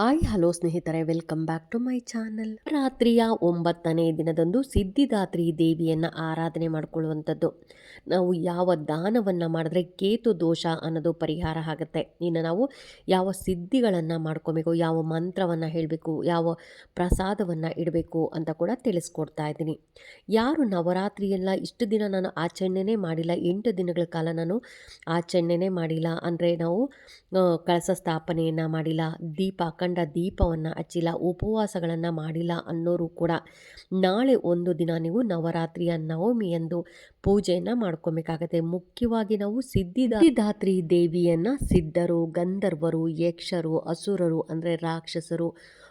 Hi, hello ಸ್ನೇಹಿತರೆ, welcome back to my channel. ರಾತ್ರಿಯ ಒಂಬತ್ತನೇ ದಿನದಂದು ಸಿದ್ಧಿದಾತ್ರಿ ದೇವಿಯನ್ನು ಆರಾಧನೆ ಮಾಡಿಕೊಳ್ಳುವಂಥದ್ದು. ನಾವು ಯಾವ ದಾನವನ್ನು ಮಾಡಿದ್ರೆ ಕೇತು ದೋಷ ಅನ್ನೋದು ಪರಿಹಾರ ಆಗುತ್ತೆ. ಇನ್ನು ನಾವು ಯಾವ ಸಿದ್ಧಿಗಳನ್ನು ಮಾಡ್ಕೋಬೇಕು, ಯಾವ ಮಂತ್ರವನ್ನು ಹೇಳಬೇಕು, ಯಾವ ಪ್ರಸಾದವನ್ನು ಇಡಬೇಕು ಅಂತ ಕೂಡ ತಿಳಿಸ್ಕೊಡ್ತಾ ಇದ್ದೀನಿ. ಯಾರು ನವರಾತ್ರಿಯೆಲ್ಲ ಇಷ್ಟು ದಿನ ನಾನು ಆಚರಣೆನೇ ಮಾಡಿಲ್ಲ, ಎಂಟು ದಿನಗಳ ಕಾಲ ನಾನು ಆಚರಣೆನೇ ಮಾಡಿಲ್ಲ, ಅಂದರೆ ನಾವು ಕಳಸ ಸ್ಥಾಪನೆಯನ್ನು ಮಾಡಿಲ್ಲ, ದೀಪ ಅಖಂಡ ದೀಪವನ್ನು ಹಚ್ಚಿಲ್ಲ ಉಪವಾಸಗಳನ್ನು ಮಾಡಿಲ್ಲ ಅನ್ನೋರು ಕೂಡ. ನಾಳೆ ಒಂದು ದಿನ ನೀವು ನವರಾತ್ರಿಯ ನವಮಿ ಎಂದು ಪೂಜೆಯನ್ನು ಮಾಡ್ಕೊಬೇಕಾಗತ್ತೆ. ಮುಖ್ಯವಾಗಿ ನಾವು ಸಿದ್ಧಿದಾತ್ರಿ ದೇವಿಯನ್ನು ಸಿದ್ಧರು, ಗಂಧರ್ವರು, ಯಕ್ಷರು, ಅಸುರರು ಅಂದರೆ ರಾಕ್ಷಸರು,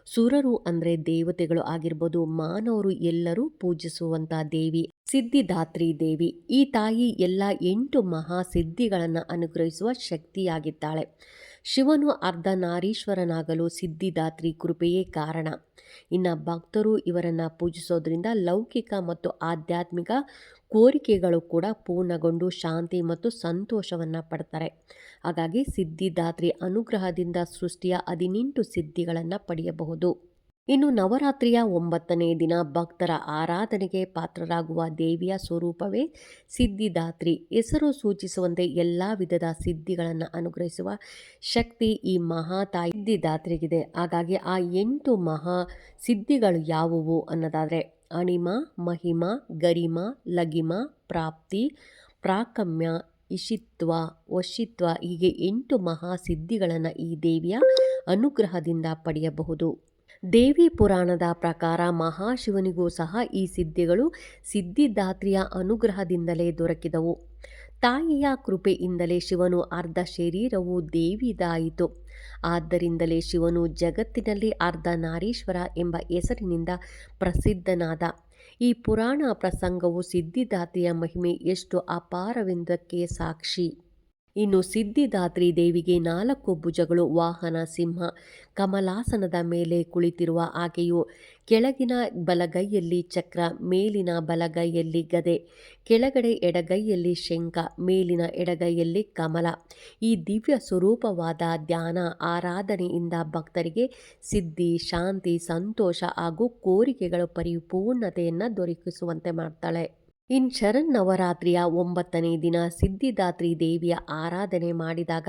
ಸುರರು ಅಂದರೆ ದೇವತೆಗಳು ಆಗಿರ್ಬೋದು. ಮಾನವರು ಎಲ್ಲರೂ ಪೂಜಿಸುವಂಥ ದೇವಿ, ಸಿದ್ಧಿದಾತ್ರಿ ದೇವಿ. ಈ ತಾಯಿ ಎಲ್ಲ ಎಂಟು ಮಹಾ ಸಿದ್ಧಿಗಳನ್ನು ಅನುಗ್ರಹಿಸುವ ಶಕ್ತಿಯಾಗಿದ್ದಾಳೆ. ಶಿವನು ಅರ್ಧನಾರೀಶ್ವರನಾಗಲು ಸಿದ್ಧಿದಾತ್ರಿ ಕೃಪೆಯೇ ಕಾರಣ. ಇನ್ನು ಭಕ್ತರು ಇವರನ್ನು ಪೂಜಿಸೋದ್ರಿಂದ ಲೌಕಿಕ ಮತ್ತು ಆಧ್ಯಾತ್ಮಿಕ ಕೋರಿಕೆಗಳು ಕೂಡ ಪೂರ್ಣಗೊಂಡು ಶಾಂತಿ ಮತ್ತು ಸಂತೋಷವನ್ನು ಪಡ್ತಾರೆ. ಹಾಗಾಗಿ ಸಿದ್ಧಿದಾತ್ರಿ ಅನುಗ್ರಹದಿಂದ ಸೃಷ್ಟಿಯ ಹದಿನೆಂಟು ಸಿದ್ಧಿಗಳನ್ನು ಪಡೆಯಬಹುದು. ಇನ್ನು ನವರಾತ್ರಿಯ ಒಂಬತ್ತನೇ ದಿನ ಭಕ್ತರ ಆರಾಧನೆಗೆ ಪಾತ್ರರಾಗುವ ದೇವಿಯ ಸ್ವರೂಪವೇ ಸಿದ್ಧಿದಾತ್ರಿ. ಹೆಸರು ಸೂಚಿಸುವಂತೆ ಎಲ್ಲ ವಿಧದ ಸಿದ್ಧಿಗಳನ್ನು ಅನುಗ್ರಹಿಸುವ ಶಕ್ತಿ ಈ ಮಹಾ ತಾಯಿ ಸಿದ್ಧಿದಾತ್ರಿಗಿದೆ. ಹಾಗಾಗಿ ಆ ಎಂಟು ಮಹಾ ಸಿದ್ಧಿಗಳು ಯಾವುವು ಅನ್ನೋದಾದರೆ ಅಣಿಮ, ಮಹಿಮ, ಗರಿಮ, ಲಗಿಮ, ಪ್ರಾಪ್ತಿ, ಪ್ರಾಕಮ್ಯ, ಇಶಿತ್ವ, ವಶಿತ್ವ ಹೀಗೆ ಎಂಟು ಮಹಾ ಸಿದ್ಧಿಗಳನ್ನು ಈ ದೇವಿಯ ಅನುಗ್ರಹದಿಂದ ಪಡೆಯಬಹುದು. ದೇವಿ ಪುರಾಣದ ಪ್ರಕಾರ ಮಹಾಶಿವನಿಗೂ ಸಹ ಈ ಸಿದ್ಧಿಗಳು ಸಿದ್ಧಿದಾತ್ರಿಯ ಅನುಗ್ರಹದಿಂದಲೇ ದೊರಕಿದವು. ತಾಯಿಯ ಕೃಪೆಯಿಂದಲೇ ಶಿವನು ಅರ್ಧ ಶರೀರವು ದೇವಿದಾಯಿತು. ಆದ್ದರಿಂದಲೇ ಶಿವನು ಜಗತ್ತಿನಲ್ಲಿ ಅರ್ಧ ನಾರೀಶ್ವರ ಎಂಬ ಹೆಸರಿನಿಂದ ಪ್ರಸಿದ್ಧನಾದ. ಈ ಪುರಾಣ ಪ್ರಸಂಗವು ಸಿದ್ಧಿದಾತೆಯ ಮಹಿಮೆ ಎಷ್ಟು ಅಪಾರವೆಂದಕ್ಕೆ ಸಾಕ್ಷಿ. ಇನ್ನು ಸಿದ್ಧಿದಾತ್ರಿ ದೇವಿಗೆ ನಾಲ್ಕು ಭುಜಗಳು, ವಾಹನ, ಸಿಂಹ, ಕಮಲಾಸನದ ಮೇಲೆ ಕುಳಿತಿರುವ ಆಕೆಯು ಕೆಳಗಿನ ಬಲಗೈಯಲ್ಲಿ ಚಕ್ರ, ಮೇಲಿನ ಬಲಗೈಯಲ್ಲಿ ಗದೆ, ಕೆಳಗಡೆ ಎಡಗೈಯಲ್ಲಿ ಶಂಖ, ಮೇಲಿನ ಎಡಗೈಯಲ್ಲಿ ಕಮಲ. ಈ ದಿವ್ಯ ಸ್ವರೂಪವಾದ ಧ್ಯಾನ, ಆರಾಧನೆಯಿಂದ ಭಕ್ತರಿಗೆ ಸಿದ್ಧಿ, ಶಾಂತಿ, ಸಂತೋಷ ಹಾಗೂ ಕೋರಿಕೆಗಳ ಪರಿಪೂರ್ಣತೆಯನ್ನು ದೊರಕಿಸುವಂತೆ ಮಾಡ್ತಾಳೆ. ಇನ್ ನವರಾತ್ರಿಯ ಒಂಬತ್ತನೇ ದಿನ ಸಿದ್ಧಿದಾತ್ರಿ ದೇವಿಯ ಆರಾಧನೆ ಮಾಡಿದಾಗ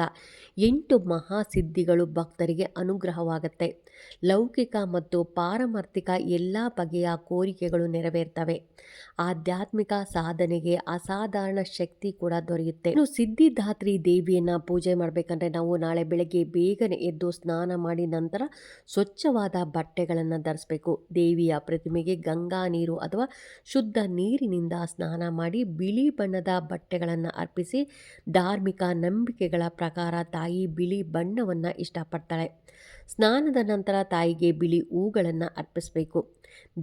ಎಂಟು ಮಹಾಸಿದ್ಧಿಗಳು ಭಕ್ತರಿಗೆ ಅನುಗ್ರಹವಾಗುತ್ತೆ. ಲೌಕಿಕ ಮತ್ತು ಪಾರಮಾರ್ಥಿಕ ಎಲ್ಲ ಬಗೆಯ ಕೋರಿಕೆಗಳು ನೆರವೇರ್ತವೆ. ಆಧ್ಯಾತ್ಮಿಕ ಸಾಧನೆಗೆ ಅಸಾಧಾರಣ ಶಕ್ತಿ ಕೂಡ ದೊರೆಯುತ್ತೆ. ಇನ್ನು ಸಿದ್ಧಿದಾತ್ರಿ ದೇವಿಯನ್ನು ಪೂಜೆ ಮಾಡಬೇಕಂದ್ರೆ ನಾವು ನಾಳೆ ಬೆಳಗ್ಗೆ ಬೇಗನೆ ಎದ್ದು ಸ್ನಾನ ಮಾಡಿ ನಂತರ ಸ್ವಚ್ಛವಾದ ಬಟ್ಟೆಗಳನ್ನು ಧರಿಸಬೇಕು. ದೇವಿಯ ಪ್ರತಿಮೆಗೆ ಗಂಗಾ ನೀರು ಅಥವಾ ಶುದ್ಧ ನೀರಿನಿಂದ ಸ್ನಾನ ಮಾಡಿ ಬಿಳಿ ಬಣ್ಣದ ಬಟ್ಟೆಗಳನ್ನು ಅರ್ಪಿಸಿ ಧಾರ್ಮಿಕ ನಂಬಿಕೆಗಳ ಪ್ರಕಾರ ತಾಯಿ ಬಿಳಿ ಬಣ್ಣವನ್ನು ಇಷ್ಟಪಡ್ತಾಳೆ. ಸ್ನಾನದ ನಂತರ ತಾಯಿಗೆ ಬಿಳಿ ಹೂಗಳನ್ನು ಅರ್ಪಿಸಬೇಕು.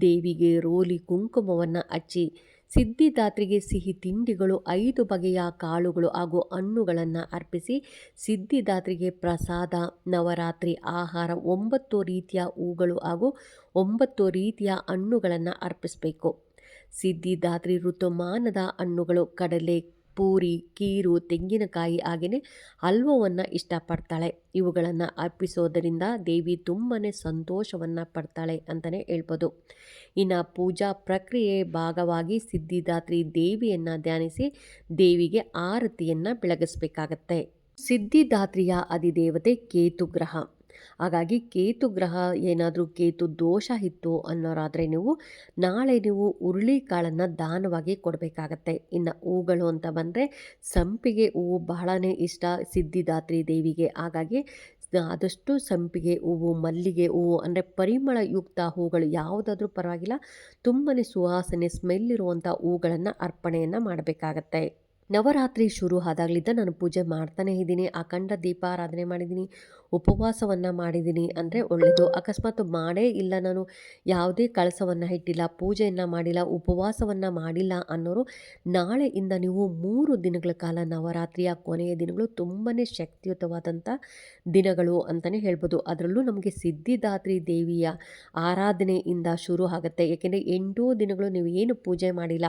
ದೇವಿಗೆ ರೋಲಿ ಕುಂಕುಮವನ್ನು ಹಚ್ಚಿ ಸಿದ್ಧಿದಾತ್ರಿಗೆ ಸಿಹಿ ತಿಂಡಿಗಳು, ಐದು ಬಗೆಯ ಕಾಳುಗಳು ಹಾಗೂ ಹಣ್ಣುಗಳನ್ನು ಅರ್ಪಿಸಿ ಸಿದ್ಧಿದಾತ್ರಿಗೆ ಪ್ರಸಾದ, ನವರಾತ್ರಿ ಆಹಾರ, ಒಂಬತ್ತು ರೀತಿಯ ಹೂಗಳು ಹಾಗೂ ಒಂಬತ್ತು ರೀತಿಯ ಹಣ್ಣುಗಳನ್ನು ಅರ್ಪಿಸಬೇಕು. ಸಿದ್ಧಿದಾತ್ರಿ ಋತುಮಾನದ ಹಣ್ಣುಗಳು, ಕಡಲೆ, ಪೂರಿ, ಕೀರು, ತೆಂಗಿನಕಾಯಿ ಹಾಗೆಯೇ ಹಲ್ವವನ್ನು ಇಷ್ಟಪಡ್ತಾಳೆ. ಇವುಗಳನ್ನು ಅರ್ಪಿಸೋದರಿಂದ ದೇವಿ ತುಂಬಾ ಸಂತೋಷವನ್ನು ಪಡ್ತಾಳೆ ಅಂತಲೇ ಹೇಳ್ಬೋದು. ಇನ್ನು ಪೂಜಾ ಪ್ರಕ್ರಿಯೆ ಭಾಗವಾಗಿ ಸಿದ್ಧಿದಾತ್ರಿ ದೇವಿಯನ್ನು ಧ್ಯಾನಿಸಿ ದೇವಿಗೆ ಆರತಿಯನ್ನು ಬೆಳಗಿಸಬೇಕಾಗತ್ತೆ. ಸಿದ್ಧಿದಾತ್ರಿಯ ಅಧಿದೇವತೆ ಕೇತು ಗ್ರಹ ಹಾಗಾಗಿ ಕೇತು ಗ್ರಹ ಏನಾದರೂ ಕೇತು ದೋಷ ಇತ್ತು ಅನ್ನೋರಾದರೆ ನೀವು ನಾಳೆ ನೀವು ಹುರುಳಿಕಾಳನ್ನು ದಾನವಾಗಿ ಕೊಡಬೇಕಾಗತ್ತೆ. ಇನ್ನು ಹೂಗಳು ಅಂತ ಬಂದರೆ ಸಂಪಿಗೆ ಹೂವು ಬಹಳನೇ ಇಷ್ಟ ಸಿದ್ಧಿದಾತ್ರಿ ದೇವಿಗೆ. ಹಾಗಾಗಿ ಆದಷ್ಟು ಸಂಪಿಗೆ ಹೂವು, ಮಲ್ಲಿಗೆ ಹೂವು ಅಂದರೆ ಪರಿಮಳಯುಕ್ತ ಹೂಗಳು ಯಾವುದಾದ್ರೂ ಪರವಾಗಿಲ್ಲ ತುಂಬಾ ಸುವಾಸನೆ ಸ್ಮೆಲ್ ಇರುವಂಥ ಹೂಗಳನ್ನು ಅರ್ಪಣೆಯನ್ನು ಮಾಡಬೇಕಾಗತ್ತೆ. ನವರಾತ್ರಿ ಶುರು ಆದಾಗಲಿದ್ದ ನಾನು ಪೂಜೆ ಮಾಡ್ತಾನೇ ಇದ್ದೀನಿ. ಅಖಂಡ ದೀಪಾರಾಧನೆ ಮಾಡಿದ್ದೀನಿ. ಉಪವಾಸವನ್ನು ಮಾಡಿದ್ದೀನಿ ಅಂದರೆ ಒಳ್ಳೆಯದು ಅಕಸ್ಮಾತ್ ಮಾಡೇ ಇಲ್ಲ ನಾನು, ಯಾವುದೇ ಕಳಸವನ್ನು ಇಟ್ಟಿಲ್ಲ, ಪೂಜೆಯನ್ನು ಮಾಡಿಲ್ಲ, ಉಪವಾಸವನ್ನು ಮಾಡಿಲ್ಲ ಅನ್ನೋರು ನಾಳೆಯಿಂದ ನೀವು ಮೂರು ದಿನಗಳ ಕಾಲ ನವರಾತ್ರಿಯ ಕೊನೆಯ ದಿನಗಳು ತುಂಬಾ ಶಕ್ತಿಯುತವಾದಂಥ ದಿನಗಳು ಅಂತಲೇ ಹೇಳ್ಬೋದು. ಅದರಲ್ಲೂ ನಮಗೆ ಸಿದ್ಧಿದಾತ್ರಿ ದೇವಿಯ ಆರಾಧನೆಯಿಂದ ಶುರು ಆಗುತ್ತೆ. ಏಕೆಂದರೆ ಎಂಟೂ ದಿನಗಳು ನೀವು ಏನು ಪೂಜೆ ಮಾಡಿಲ್ಲ,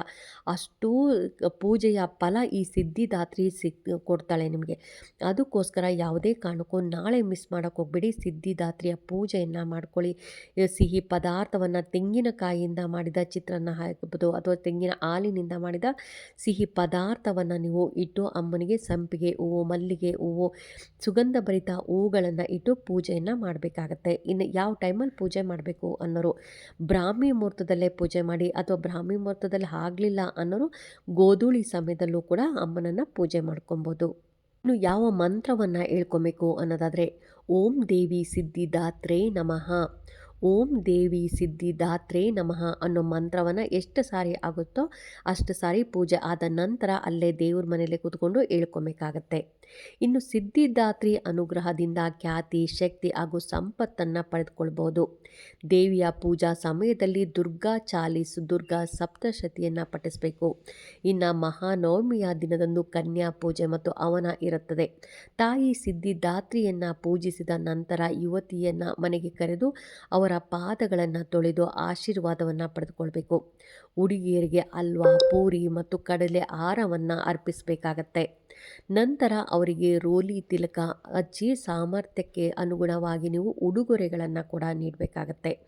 ಅಷ್ಟೂ ಪೂಜೆಯ ಫಲ ಈ ಸಿದ್ಧಿದಾತ್ರಿ ಸಿಕ್ ಕೊಡ್ತಾಳೆ ನಿಮಗೆ. ಅದಕ್ಕೋಸ್ಕರ ಯಾವುದೇ ಕಾರಣಕ್ಕೂ ನಾಳೆ ಮಿಸ್ ಮಾಡೋಕ್ಕೆ ಹೋಗ್ಬೇಡಿ. ಸಿದ್ಧಿದಾತ್ರಿಯ ಪೂಜೆಯನ್ನು ಮಾಡ್ಕೊಳ್ಳಿ. ಸಿಹಿ ಪದಾರ್ಥವನ್ನು ತೆಂಗಿನಕಾಯಿಯಿಂದ ಮಾಡಿದ ಚಿತ್ರಾನ್ನ ಹಾಕಬಹುದು ಅಥವಾ ತೆಂಗಿನ ಹಾಲಿನಿಂದ ಮಾಡಿದ ಸಿಹಿ ಪದಾರ್ಥವನ್ನು ನೀವು ಇಟ್ಟು ಅಮ್ಮನಿಗೆ ಸಂಪಿಗೆ ಹೂವು, ಮಲ್ಲಿಗೆ ಹೂವು ಸುಗಂಧ ಭರಿತ ಹೂಗಳನ್ನು ಇಟ್ಟು ಪೂಜೆಯನ್ನು ಮಾಡಬೇಕಾಗತ್ತೆ. ಇನ್ನು ಯಾವ ಟೈಮಲ್ಲಿ ಪೂಜೆ ಮಾಡಬೇಕು ಅನ್ನೋರು, ಬ್ರಾಹ್ಮಿ ಮುಹೂರ್ತದಲ್ಲೇ ಪೂಜೆ ಮಾಡಿ ಅಥವಾ ಬ್ರಾಹ್ಮಿ ಮುಹೂರ್ತದಲ್ಲಿ ಆಗಲಿಲ್ಲ ಅನ್ನೋರು, ಗೋಧೂಳಿ ಸಮಯದಲ್ಲೂ ಕೂಡ ಅಮ್ಮನನ್ನು ಪೂಜೆ ಮಾಡ್ಕೊಬೋದು. ಇನ್ನು ಯಾವ ಮಂತ್ರವನ್ನು ಹೇಳ್ಕೊಬೇಕು ಅನ್ನೋದಾದರೆ ಓಂ ದೇವಿ ಸಿದ್ಧಿದಾತ್ರೇ ನಮಃ. ಓಂ ದೇವಿ ಸಿದ್ಧಿದಾತ್ರೆ ನಮಃ ಅನ್ನೋ ಮಂತ್ರವನ್ನು ಎಷ್ಟು ಸಾರಿ ಆಗುತ್ತೋ ಅಷ್ಟು ಸಾರಿ ಪೂಜೆ ಆದ ನಂತರ ಅಲ್ಲೇ ದೇವ್ರ ಮನೆಯಲ್ಲೇ ಕೂತ್ಕೊಂಡು ಹೇಳ್ಕೊಬೇಕಾಗತ್ತೆ. ಇನ್ನು ಸಿದ್ಧಿದಾತ್ರಿ ಅನುಗ್ರಹದಿಂದ ಖ್ಯಾತಿ, ಶಕ್ತಿ ಹಾಗೂ ಸಂಪತ್ತನ್ನು ಪಡೆದುಕೊಳ್ಬೋದು. ದೇವಿಯ ಪೂಜಾ ಸಮಯದಲ್ಲಿ ದುರ್ಗಾ ಚಾಲೀಸ್, ದುರ್ಗಾ ಸಪ್ತಶತಿಯನ್ನು ಪಠಿಸಬೇಕು. ಇನ್ನು ಮಹಾನವಮಿಯ ದಿನದಂದು ಕನ್ಯಾ ಪೂಜೆ ಮತ್ತು ಅವನ ಇರುತ್ತದೆ. ತಾಯಿ ಸಿದ್ಧಿದಾತ್ರಿಯನ್ನು ಪೂಜಿಸಿದ ನಂತರ ಯುವತಿಯನ್ನು ಮನೆಗೆ ಕರೆದು ಅವರ ಪಾದಗಳನ್ನು ತೊಳೆದು ಆಶೀರ್ವಾದವನ್ನು ಪಡೆದುಕೊಳ್ಬೇಕು. ಹುಡುಗಿಯರಿಗೆ ಅಲ್ವ, ಪೂರಿ ಮತ್ತು ಕಡಲೆ ಆಹಾರವನ್ನು ಅರ್ಪಿಸಬೇಕಾಗತ್ತೆ. ನಂತರ ಅವರಿಗೆ ರೋಲಿ ತಿಲಕ, ಅಜ್ಜಿ ಸಾಮರ್ಥ್ಯಕ್ಕೆ ಅನುಗುಣವಾಗಿ ನೀವು ಉಡುಗೊರೆಗಳನ್ನು ಕೂಡ ನೀಡಬೇಕಾಗತ್ತೆ.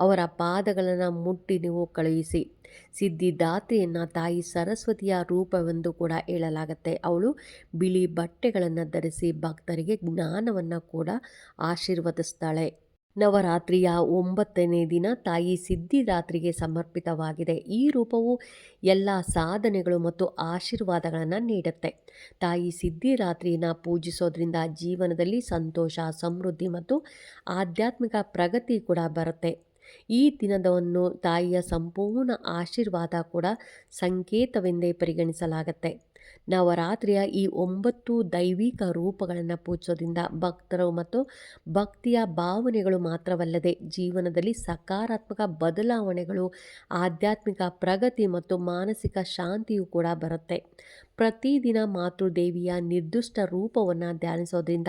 ಅವರ ಪಾದಗಳನ್ನು ಮುಟ್ಟಿ ನೀವು ಕಳುಹಿಸಿ. ಸಿದ್ಧಿದಾತ್ರಿಯನ್ನು ತಾಯಿ ಸರಸ್ವತಿಯ ರೂಪವೆಂದು ಕೂಡ ಹೇಳಲಾಗತ್ತೆ. ಅವಳು ಬಿಳಿ ಬಟ್ಟೆಗಳನ್ನು ಧರಿಸಿ ಭಕ್ತರಿಗೆ ಜ್ಞಾನವನ್ನು ಕೂಡ ಆಶೀರ್ವದಿಸ್ತಾಳೆ. ನವರಾತ್ರಿಯ ಒಂಬತ್ತನೇ ದಿನ ತಾಯಿ ಸಿದ್ಧಿದಾತ್ರಿಗೆ ಸಮರ್ಪಿತವಾಗಿದೆ. ಈ ರೂಪವು ಎಲ್ಲ ಸಾಧನೆಗಳು ಮತ್ತು ಆಶೀರ್ವಾದಗಳನ್ನು ನೀಡುತ್ತೆ. ತಾಯಿ ಸಿದ್ಧಿರಾತ್ರಿಯನ್ನು ಪೂಜಿಸೋದ್ರಿಂದ ಜೀವನದಲ್ಲಿ ಸಂತೋಷ, ಸಮೃದ್ಧಿ ಮತ್ತು ಆಧ್ಯಾತ್ಮಿಕ ಪ್ರಗತಿ ಕೂಡ ಬರುತ್ತೆ. ಈ ದಿನದವನ್ನು ತಾಯಿಯ ಸಂಪೂರ್ಣ ಆಶೀರ್ವಾದ ಕೂಡ ಸಂಕೇತವೆಂದೇ ಪರಿಗಣಿಸಲಾಗತ್ತೆ. ನವರಾತ್ರಿಯ ಈ ಒಂಬತ್ತು ದೈವಿಕ ರೂಪಗಳನ್ನು ಪೂಜಿಸೋದ್ರಿಂದ ಭಕ್ತರು ಮತ್ತು ಭಕ್ತಿಯ ಭಾವನೆಗಳು ಮಾತ್ರವಲ್ಲದೆ ಜೀವನದಲ್ಲಿ ಸಕಾರಾತ್ಮಕ ಬದಲಾವಣೆಗಳು, ಆಧ್ಯಾತ್ಮಿಕ ಪ್ರಗತಿ ಮತ್ತು ಮಾನಸಿಕ ಶಾಂತಿಯು ಕೂಡ ಬರುತ್ತೆ. ಪ್ರತಿದಿನ ಮಾತೃದೇವಿಯ ನಿರ್ದಿಷ್ಟ ರೂಪವನ್ನು ಧ್ಯಾನಿಸೋದ್ರಿಂದ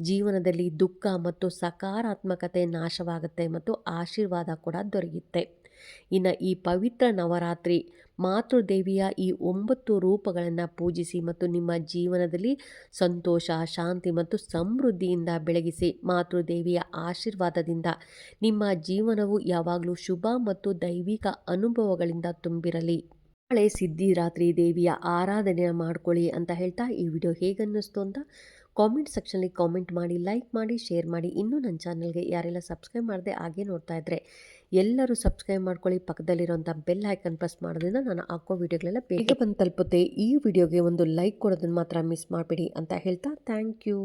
ಜೀವನದಲ್ಲಿ ದುಃಖ ಮತ್ತು ಸಕಾರಾತ್ಮಕತೆ ನಾಶವಾಗುತ್ತೆ ಮತ್ತು ಆಶೀರ್ವಾದ ಕೂಡ ದೊರೆಯುತ್ತೆ. ಇನ್ನು ಈ ಪವಿತ್ರ ನವರಾತ್ರಿ ಮಾತೃದೇವಿಯ ಈ ಒಂಬತ್ತು ರೂಪಗಳನ್ನು ಪೂಜಿಸಿ ಮತ್ತು ನಿಮ್ಮ ಜೀವನದಲ್ಲಿ ಸಂತೋಷ, ಶಾಂತಿ ಮತ್ತು ಸಮೃದ್ಧಿಯಿಂದ ಬೆಳಗಿಸಿ ಮಾತೃದೇವಿಯ ಆಶೀರ್ವಾದದಿಂದ ನಿಮ್ಮ ಜೀವನವು ಯಾವಾಗಲೂ ಶುಭ ಮತ್ತು ದೈವಿಕ ಅನುಭವಗಳಿಂದ ತುಂಬಿರಲಿ. ನಾಳೆ ಸಿದ್ಧಿರಾತ್ರಿ ದೇವಿಯ ಆರಾಧನೆ ಮಾಡ್ಕೊಳ್ಳಿ ಅಂತ ಹೇಳ್ತಾ ಈ ವಿಡಿಯೋ ಹೇಗನ್ನಿಸ್ತು ಅಂತ ಕಾಮೆಂಟ್ ಸೆಕ್ಷನಲ್ಲಿ ಕಾಮೆಂಟ್ ಮಾಡಿ ಲೈಕ್ ಮಾಡಿ ಶೇರ್ ಮಾಡಿ. ಇನ್ನೂ ನನ್ನ ಚಾನಲ್ಗೆ ಯಾರೆಲ್ಲ ಸಬ್ಸ್ಕ್ರೈಬ್ ಮಾಡದೆ ಹಾಗೆ ನೋಡ್ತಾ ಇದ್ದರೆ ಎಲ್ಲರೂ ಸಬ್ಸ್ಕ್ರೈಬ್ ಮಾಡ್ಕೊಳ್ಳಿ. ಪಕ್ಕದಲ್ಲಿರುವಂಥ ಬೆಲ್ ಐಕನ್ ಪ್ರೆಸ್ ಮಾಡೋದ್ರಿಂದ ನಾನು ಹಾಕೋ ವಿಡಿಯೋಗಳೆಲ್ಲ ಬೇಗ ಬಂದು ತಲುಪುತ್ತೆ. ಈ ವಿಡಿಯೋಗೆ ಒಂದು ಲೈಕ್ ಕೊಡೋದನ್ನು ಮಾತ್ರ ಮಿಸ್ ಮಾಡಬೇಡಿ ಅಂತ ಹೇಳ್ತಾ ಥ್ಯಾಂಕ್ ಯು